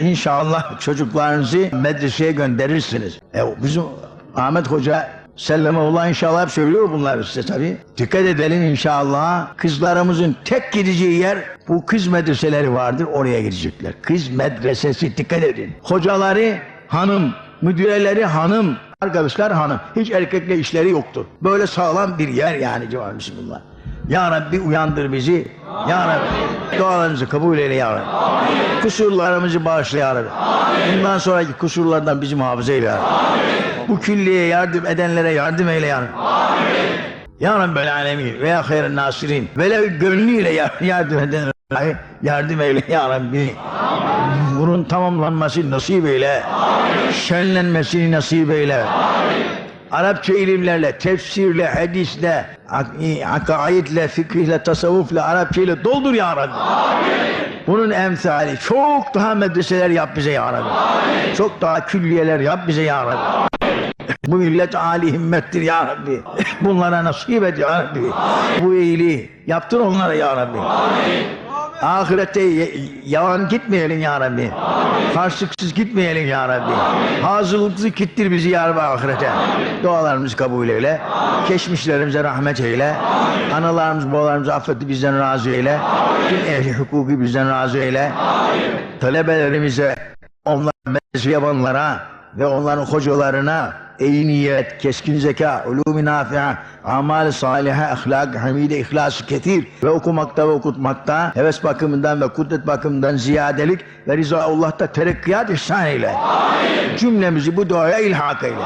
İnşallah çocuklarınızı medreseye gönderirsiniz. E, bizim Ahmet Hoca Sellemeullah inşallah hep söylüyor bunları size tabii. Dikkat edelim inşallah. Kızlarımızın tek gideceği yer bu kız medreseleri vardır. Oraya gidecekler. Kız medresesi dikkat edin. Hocaları hanım, müdüreleri hanım, arkadaşlar hanım. Hiç erkekle işleri yoktur. Böyle sağlam bir yer yani civan bismillah. Ya Rabbi uyandır bizi. Ya Rabbi dualarımızı kabul eyle Ya Rabbi. Kusurlarımızı bağışla Ya Rabbi. Bundan sonraki kusurlardan bizi muhafaza eyle Ya Rabbi. Bu külliye yardım edenlere yardım eyle Ya Rabbi. Ya Rabbel Alemin ve ya hayren nasirin ve le gönlüyle yar- yardım edenlere yardım eyle Ya Rabbi. Bunun tamamlanması nasip eyle. Şenlenmesini nasip eyle. Arapça ilimlerle, tefsirle, hadisle, ak- akaidle, fikihle, tasavvufla, Arapça ile doldur ya Rabbi. Bunun emsali çok daha medreseler yap bize ya Rabbi. Çok daha külliyeler yap bize ya Rabbi. Bu millet âli himmettir ya Rabbi. Bunlara nasip et ya Rabbi. Bu iyiliği yaptır onlara ya Rabbi. Ahirette yalan gitmeyelim ya Rabbi. Karşılıksız gitmeyelim ya Rabbi. Hazırlıksız gittir bizi ya Rabbi ahirete. Dualarımızı kabul eyle. Geçmişlerimize rahmet eyle. Analarımız, babalarımızı affetti bizden razı eyle. Tüm ehli hukuku bizden razı eyle. Talebelerimize, onlar medrese yapanlara ve onların hocalarına iyi niyet, keskin zeka, ulûm-i nafi'a, amal-i salihe, ahlak, hamide, ihlas-ı ketir ve okumakta ve okutmakta heves bakımından ve kudret bakımından ziyadelik ve rıza Allah'ta terekkiyat ihsan eyle. Cümlemizi bu duaya ilhak eyle.